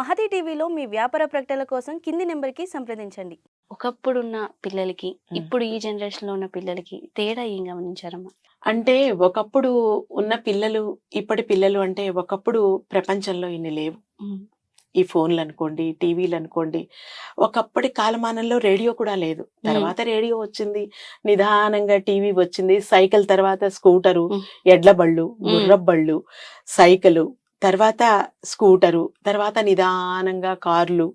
మహతి టీవీలో మీ వ్యాపార ప్రకటనల కోసం కింది నెంబర్కి సంప్రదించండి. ఒకప్పుడున్న పిల్లలకి ఇప్పుడు ఈ జనరేషన్లో ఉన్న పిల్లలకి తేడా ఏం గమనించారమ్మా? అంటే ఒకప్పుడు ఉన్న పిల్లలు ఇప్పటి పిల్లలు అంటే ఒకప్పుడు ప్రపంచంలో ఇన్ని లేవు. ఈ ఫోన్లు అనుకోండి టీవీలు అనుకోండి ఒకప్పటి కాలమానంలో రేడియో కూడా లేదు. తర్వాత రేడియో వచ్చింది నిదానంగా టీవీ వచ్చింది సైకిల్ తర్వాత స్కూటరు. ఎడ్ల బళ్ళు గుర్రబళ్ళు సైకిలు తర్వాత స్కూటరు తర్వాత నిదానంగా కార్లు.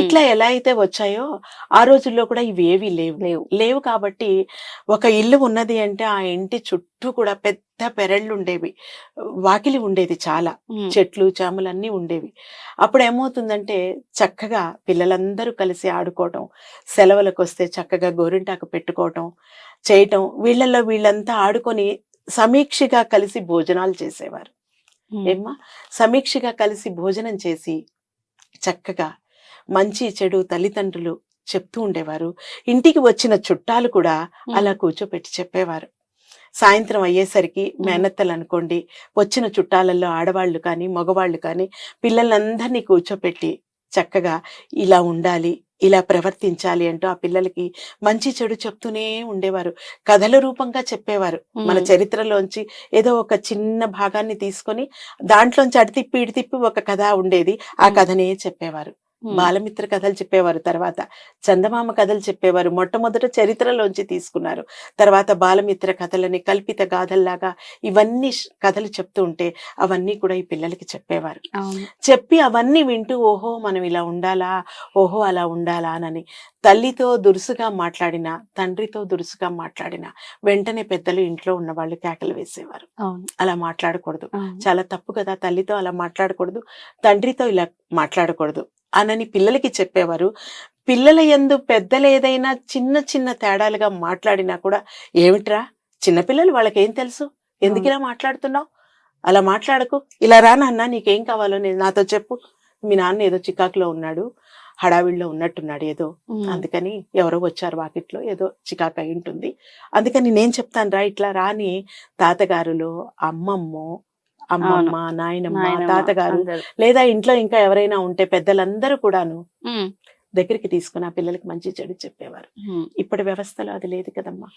ఇట్లా ఎలా అయితే వచ్చాయో ఆ రోజుల్లో కూడా ఇవేవి లేవు. లేవు. లేవు కాబట్టి ఒక ఇల్లు ఉన్నది అంటే ఆ ఇంటి చుట్టూ కూడా పెద్ద పెరళ్ళు ఉండేవి. వాకిలి ఉండేది చాలా. చెట్లు చేమలు అన్నీ ఉండేవి. అప్పుడు ఏమవుతుందంటే చక్కగా పిల్లలందరూ కలిసి ఆడుకోవటం సెలవులకు వస్తే చక్కగా గోరింటాకు పెట్టుకోవటం చేయటం వీళ్ళల్లో వీళ్ళంతా ఆడుకొని సమీక్షగా కలిసి భోజనాలు చేసేవారు. ఏమ్మా? సమీక్షగా కలిసి భోజనం చేసి చక్కగా మంచి చెడు తల్లిదండ్రులు చెప్తూ ఉండేవారు. ఇంటికి వచ్చిన చుట్టాలు కూడా అలా కూర్చోపెట్టి చెప్పేవారు. సాయంత్రం అయ్యేసరికి మేనత్తలు అనుకోండి వచ్చిన చుట్టాలలో ఆడవాళ్ళు కానీ మగవాళ్ళు కానీ పిల్లలందరినీ కూర్చోపెట్టి చక్కగా ఇలా ఉండాలి ఇలా ప్రవర్తించాలి అంటూ ఆ పిల్లలకి మంచి చెడు చెప్తూనే ఉండేవారు. కథల రూపంగా చెప్పేవారు. మన చరిత్రలోంచి ఏదో ఒక చిన్న భాగాన్ని తీసుకొని దాంట్లోంచి అడి తిప్పి ఇడి తిప్పి ఒక కథ ఉండేది. ఆ. కథనే చెప్పేవారు. బాలమిత్ర కథలు చెప్పేవారు తర్వాత చందమామ కథలు చెప్పేవారు మొట్టమొదట చరిత్రలోంచి తీసుకున్నారు. తర్వాత బాలమిత్ర కథలని కల్పిత గాథల్లాగా ఇవన్నీ కథలు చెప్తూ ఉంటే అవన్నీ కూడా ఈ పిల్లలకి చెప్పేవారు. చెప్పి అవన్నీ వింటూ ఓహో మనం ఇలా ఉండాలా ఓహో అలా ఉండాలా అని తల్లితో దురుసుగా మాట్లాడినా తండ్రితో దురుసుగా మాట్లాడినా వెంటనే పెద్దలు ఇంట్లో ఉన్న వాళ్ళు కేకలు వేసేవారు. అలా మాట్లాడకూడదు. చాలా తప్పు కదా తల్లితో అలా మాట్లాడకూడదు తండ్రితో ఇలా మాట్లాడకూడదు. అనని పిల్లలకి చెప్పేవారు. పిల్లల యందు పెద్దలు ఏదైనా చిన్న చిన్న తేడాలుగా మాట్లాడినా కూడా ఏమిట్రా? చిన్నపిల్లలు వాళ్ళకేం తెలుసు? ఎందుకు ఇలా మాట్లాడుతున్నావు? అలా మాట్లాడకు. ఇలా రా నాన్న నీకేం కావాలో నేను నాతో చెప్పు. మీ నాన్న ఏదో చికాకులో ఉన్నాడు హడావిడిలో ఉన్నట్టున్నాడు ఏదో. అందుకని ఎవరో వచ్చారు వాకిట్లో ఏదో చికాకు అయి ఉంటుంది. అందుకని నేను చెప్తాను రా ఇట్లా రాని తాతగారులో అమ్మమ్మో అమ్మమ్మ నాయనమ్మ తాతగారు. లేదా ఇంట్లో ఇంకా ఎవరైనా ఉంటే పెద్దలందరూ కూడాను దగ్గరికి తీసుకుని ఆ పిల్లలకి మంచి చెడు చెప్పేవారు. ఇప్పటి వ్యవస్థలో అది లేదు కదమ్మా.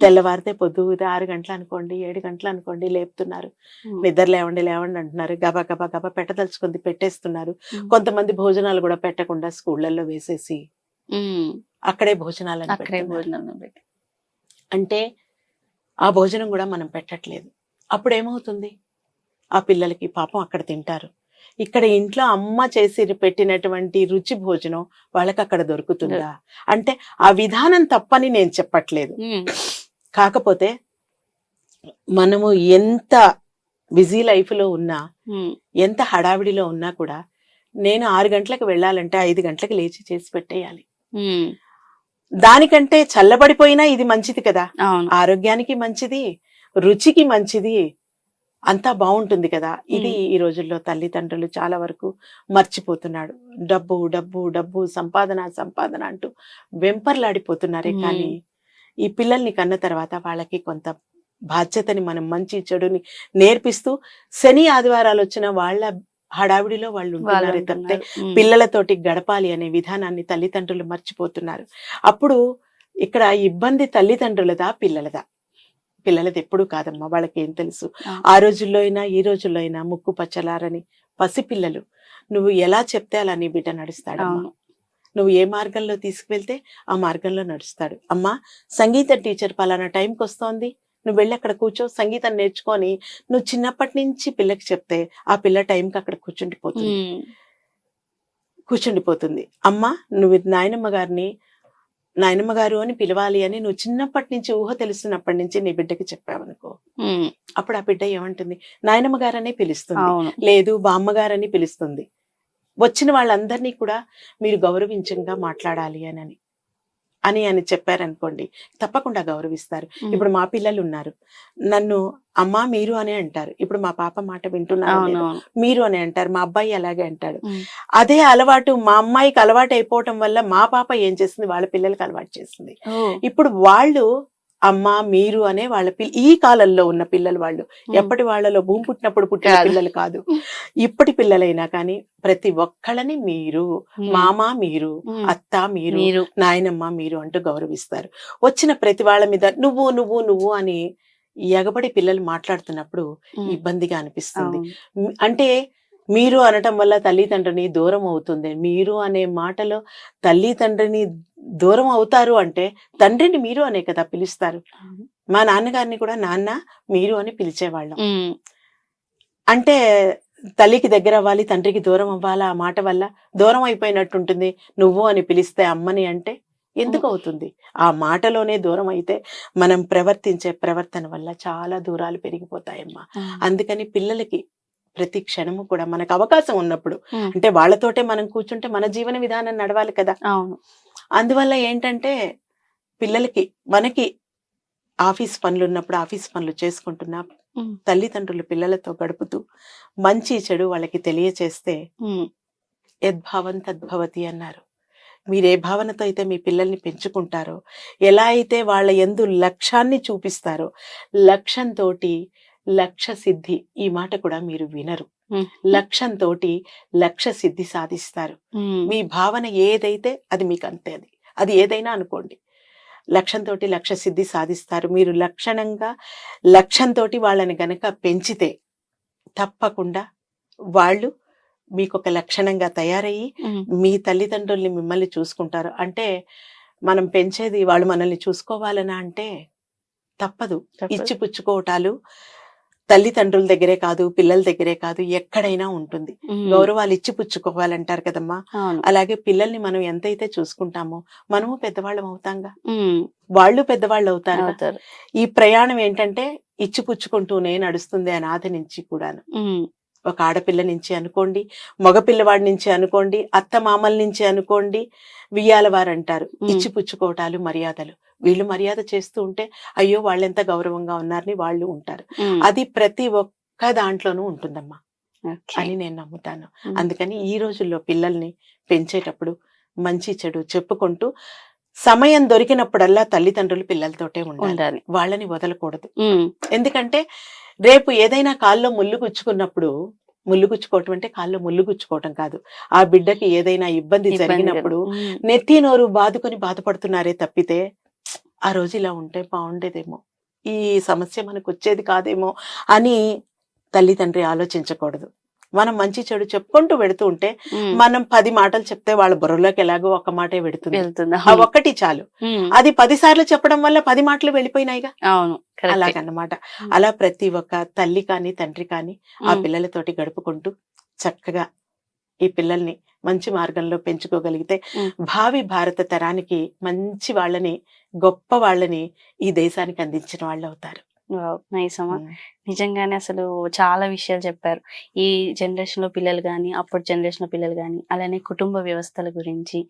తెల్లవారితే పొద్దు ఆరు గంటలు అనుకోండి ఏడు గంటలు అనుకోండి లేపుతున్నారు. నిద్ర లేవండి లేవండి అంటున్నారు. గబా గబా గబా పెట్టదలుచుకుంది పెట్టేస్తున్నారు. కొంతమంది భోజనాలు కూడా పెట్టకుండా స్కూళ్ళల్లో వేసేసి అక్కడే భోజనాలను అక్కడే పెడుతున్నారు. భోజనం పెట్టి. అంటే ఆ భోజనం కూడా మనం పెట్టట్లేదు. అప్పుడు ఏమవుతుంది ఆ పిల్లలకి పాపం అక్కడ తింటారు. ఇక్కడ ఇంట్లో అమ్మ చేసి పెట్టినటువంటి రుచి భోజనం వాళ్ళకి అక్కడ దొరుకుతుందా? అంటే ఆ విధానం తప్పని నేను చెప్పట్లేదు. కాకపోతే మనము ఎంత బిజీ లైఫ్లో ఉన్నా ఎంత హడావిడిలో ఉన్నా కూడా నేను ఆరు గంటలకు వెళ్ళాలంటే ఐదు గంటలకు లేచి చేసి పెట్టేయాలి. దానికంటే చల్లబడిపోయినా ఇది మంచిది కదా? ఆరోగ్యానికి మంచిది రుచికి మంచిది అంతా బాగుంటుంది కదా! ఇది. ఈ రోజుల్లో తల్లిదండ్రులు చాలా వరకు మర్చిపోతున్నాడు. డబ్బు డబ్బు డబ్బు సంపాదన సంపాదన అంటూ వెంపర్లాడిపోతున్నారే. కానీ ఈ పిల్లల్ని కన్న తర్వాత వాళ్ళకి కొంత బాధ్యతని మనం మంచి చెడుని నేర్పిస్తూ శని ఆదివారాలు వచ్చిన వాళ్ళ హడావిడిలో వాళ్ళు ఉంటున్నారే తప్పితే పిల్లలతోటి గడపాలి అనే విధానాన్ని తల్లిదండ్రులు మర్చిపోతున్నారు. అప్పుడు ఇక్కడ ఇబ్బంది తల్లిదండ్రులదా పిల్లలదా? పిల్లలది ఎప్పుడూ కాదమ్మా వాళ్ళకి ఏం తెలుసు. ఆ. రోజుల్లో అయినా ఈ రోజుల్లో అయినా ముక్కు పచ్చలారని పసిపిల్లలు. నువ్వు ఎలా చెప్తే అలా నీ బిడ్డ నడుస్తాడమ్మా. అవును. నువ్వు ఏ మార్గంలో తీసుకువెళ్తే ఆ మార్గంలో నడుస్తాడు. అమ్మా సంగీత టీచర్ పలానా టైంకి వస్తోంది. నువ్వు వెళ్ళి అక్కడ కూర్చో సంగీతం నేర్చుకొని నువ్వు చిన్నప్పటి నుంచి పిల్లకి చెప్తే ఆ పిల్ల టైంకి అక్కడ కూర్చుండిపోతుంది. కూర్చుండిపోతుంది. అమ్మ నువ్వు నాయనమ్మ గారిని నాయనమ్మ గారు అని పిలవాలి అని నువ్వు చిన్నప్పటి నుంచి ఊహ తెలుస్తున్నప్పటి నుంచి నీ బిడ్డకి చెప్పావనుకో అప్పుడు ఆ బిడ్డ ఏమంటుంది? నాయనమ్మ గారనే పిలుస్తుంది. లేదు బామ్మగారని పిలుస్తుంది. వచ్చిన వాళ్ళందరినీ కూడా మీరు గౌరవించంగా మాట్లాడాలి అని. అని అని చెప్పారనుకోండి తప్పకుండా గౌరవిస్తారు. ఇప్పుడు మా పిల్లలు ఉన్నారు నన్ను అమ్మా మీరు అనే అంటారు. ఇప్పుడు మా పాప మాట వింటున్నారు మీరు అని అంటారు. మా అబ్బాయి అలాగే అంటాడు. అదే అలవాటు మా అమ్మాయికి అలవాటు అయిపోవటం వల్ల మా పాప ఏం చేస్తుంది? వాళ్ళ పిల్లలకి అలవాటు చేస్తుంది. ఓ, ఇప్పుడు వాళ్ళు అమ్మ మీరు అనే వాళ్ళ పిల్ల ఈ కాలంలో ఉన్న పిల్లలు వాళ్ళు. ఎప్పటి వాళ్ళలో భూమి పుట్టినప్పుడు పుట్టిన. పిల్లలు కాదు. ఇప్పటి పిల్లలైనా కానీ ప్రతి ఒక్కళ్ళని మీరు మామ మీరు అత్త మీరు నాయనమ్మ మీరు అంటూ గౌరవిస్తారు. వచ్చిన ప్రతి వాళ్ళ మీద నువ్వు నువ్వు నువ్వు అని ఎగబడి పిల్లలు మాట్లాడుతున్నప్పుడు ఇబ్బందిగా అనిపిస్తుంది. అంటే మీరు అనటం వల్ల తల్లిదండ్రిని దూరం అవుతుంది. మీరు అనే మాటలో తల్లిదండ్రిని దూరం అవుతారు అంటే తండ్రిని మీరు అనే కదా పిలుస్తారు. మా నాన్నగారిని కూడా నాన్న మీరు అని పిలిచేవాళ్ళం. అంటే తల్లికి దగ్గర అవ్వాలి తండ్రికి దూరం అవ్వాలా? ఆ మాట వల్ల దూరం అయిపోయినట్టుంటుంది నువ్వు అని పిలిస్తే అమ్మని అంటే ఎందుకు అవుతుంది? ఆ మాటలోనే దూరం అయితే మనం ప్రవర్తించే ప్రవర్తన వల్ల చాలా దూరాలు పెరిగిపోతాయమ్మా. అందుకని పిల్లలకి ప్రతి క్షణము కూడా మనకు అవకాశం ఉన్నప్పుడు అంటే వాళ్ళతోటే మనం కూర్చుంటే మన జీవన విధానం నడవాలి కదా. అవును. అందువల్ల ఏంటంటే పిల్లలకి మనకి ఆఫీస్ పనులు ఉన్నప్పుడు ఆఫీస్ పనులు చేసుకుంటున్నా తల్లిదండ్రులు పిల్లలతో గడుపుతూ మంచి చెడు వాళ్ళకి తెలియచేస్తే యద్భావం తద్భవతి అన్నారు. మీరు ఏ భావనతో అయితే మీ పిల్లల్ని పెంచుకుంటారో ఎలా అయితే వాళ్ళ ఎందు లక్ష్యాన్ని చూపిస్తారో లక్ష్యంతో లక్ష్య సిద్ధి ఈ మాట కూడా మీరు వినరు. లక్ష్యంతో లక్ష్య సిద్ధి సాధిస్తారు. మీ భావన ఏదైతే అది మీకు అంతే అది. అది ఏదైనా అనుకోండి. లక్ష్యంతో లక్ష్య సిద్ధి సాధిస్తారు. మీరు లక్షణంగా లక్ష్యంతో వాళ్ళని గనక పెంచితే తప్పకుండా వాళ్ళు మీకు ఒక లక్షణంగా తయారయ్యి మీ తల్లిదండ్రుల్ని మిమ్మల్ని చూసుకుంటారు. అంటే మనం పెంచేది వాళ్ళు మనల్ని చూసుకోవాలనా అంటే తప్పదు. తప్పదు. తల్లిదండ్రుల దగ్గరే కాదు పిల్లల దగ్గరే కాదు ఎక్కడైనా ఉంటుంది. గౌరవాలు ఇచ్చి పుచ్చుకోవాలంటారు కదమ్మా. అలాగే పిల్లల్ని మనం ఎంతైతే చూసుకుంటామో మనము పెద్దవాళ్ళం అవుతాంగా. వాళ్ళు పెద్దవాళ్ళు అవుతారు. అవుతారు. ఈ ప్రయాణం ఏంటంటే ఇచ్చి పుచ్చుకుంటూనే నడుస్తుంది అనాథ నుంచి కూడాను. ఒక ఆడపిల్ల నుంచి అనుకోండి మగ పిల్లవాడి నుంచి అనుకోండి అత్త మామల నుంచి అనుకోండి వియ్యాల వారు అంటారు మ్. ఇచ్చి పుచ్చుకోవటాలు మర్యాదలు. వీళ్ళు మర్యాద చేస్తూ ఉంటే అయ్యో వాళ్ళెంత గౌరవంగా ఉన్నారని వాళ్ళు ఉంటారు. అది ప్రతి ఒక్క దాంట్లోనూ ఉంటుందమ్మా. అని నేను నమ్ముతాను. అందుకని ఈ రోజుల్లో పిల్లల్ని పెంచేటప్పుడు మంచి చెడు చెప్పుకుంటూ సమయం దొరికినప్పుడల్లా తల్లిదండ్రులు పిల్లలతోటే ఉండాలి. వాళ్ళని వదలకూడదు. ఎందుకంటే రేపు ఏదైనా కాల్లో ముళ్ళు గుచ్చుకున్నప్పుడు ముళ్ళు గుచ్చుకోవటం అంటే కాల్లో ముళ్ళు గుచ్చుకోవటం కాదు. ఆ బిడ్డకి ఏదైనా ఇబ్బంది జరిగినప్పుడు నెత్తి నోరు బాదుకొని బాధపడుతున్నారే తప్పితే ఆ రోజు ఇలా ఉంటే బాగుండేదేమో. ఈ సమస్య మనకు వచ్చేది కాదేమో అని తల్లిదండ్రి ఆలోచించకూడదు. మనం మంచి చెడు చెప్పుకుంటూ వెడుతూ ఉంటే మనం పది మాటలు చెప్తే వాళ్ళ బుర్రలోకి ఎలాగో ఒక్క మాటే వెడుతుంది. వెళ్తుందా. ఆ ఒక్కటి చాలు. అది పది సార్లు చెప్పడం వల్ల పది మాటలు వెళ్ళిపోయినాయిగా? అవును. అలాగన్నమాట. అలా ప్రతి ఒక్క తల్లి కానీ తండ్రి కానీ ఆ పిల్లలతోటి గడుపుకుంటూ చక్కగా ఈ పిల్లల్ని మంచి మార్గంలో పెంచుకోగలిగితే. భావి భారత తరానికి మంచి వాళ్ళని గొప్ప వాళ్ళని ఈ దేశానికి అందించిన వాళ్ళు అవుతారు నైస్ అమ్మా. ఉమ్. నిజంగానే అసలు చాలా విషయాలు చెప్పారు. ఈ జనరేషన్లో పిల్లలు కానీ అప్పటి జనరేషన్లో పిల్లలు కానీ అలానే కుటుంబ వ్యవస్థల గురించి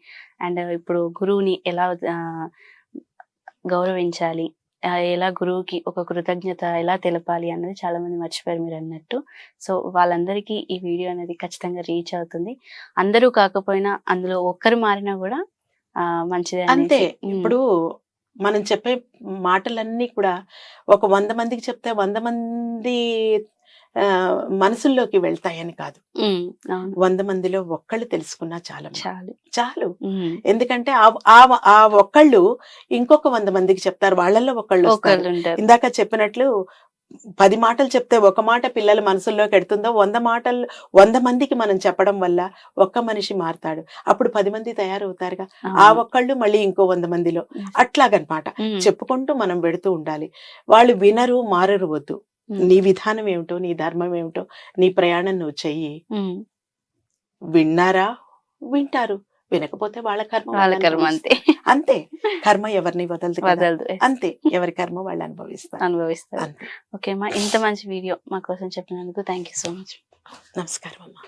అండ్ ఇప్పుడు గురువుని ఎలా గౌరవించాలి ఎలా గురువుకి ఒక కృతజ్ఞత ఎలా తెలపాలి అన్నది చాలా మంది మర్చిపోయారు మీరు అన్నట్టు. సో వాళ్ళందరికీ ఈ వీడియో అనేది ఖచ్చితంగా రీచ్ అవుతుంది. అందరూ కాకపోయినా అందులో ఒక్కరు మారినా కూడా మంచిదే అంతే. ఇప్పుడు మనం చెప్పే మాటలన్నీ కూడా ఒక వంద మందికి చెప్తే వంద మంది ఆ, మనసుల్లోకి వెళ్తాయని కాదు. వంద మందిలో ఒక్కళ్ళు తెలుసుకున్నా చాలా చాలు. చాలు. ఎందుకంటే ఆ ఒక్కళ్ళు ఇంకొక వంద మందికి చెప్తారు. వాళ్ళల్లో ఒకళ్ళు ఇందాక చెప్పినట్లు పది మాటలు చెప్తే ఒక మాట పిల్లల మనసుల్లోకి ఎడుతుందో వంద మాటలు వంద మందికి మనం చెప్పడం వల్ల ఒక్క మనిషి మారుతాడు. అప్పుడు పది మంది తయారవుతారుగా. ఆ. ఒక్కళ్ళు మళ్ళీ ఇంకో వంద మందిలో. అట్లాగనమాట. చెప్పుకుంటూ మనం పెడుతూ ఉండాలి. వాళ్ళు వినరు మారరు వద్దు. నీ విధానం ఏమిటో నీ ధర్మం ఏమిటో నీ ప్రయాణం నువ్వు చెయ్యి. విన్నారా? వింటారు. వినకపోతే వాళ్ళ కర్మ వాళ్ళ కర్మ. అంతే. అంతే. కర్మ ఎవరిని వదలదు. వదలదు. అంతే. ఎవరి కర్మ వాళ్ళు అనుభవిస్తారు. అనుభవిస్తారు. ఓకే అమ్మా ఇంత మంచి వీడియో మా కోసం చెప్పినందుకు థ్యాంక్ యూ సో మచ్. నమస్కారం అమ్మా.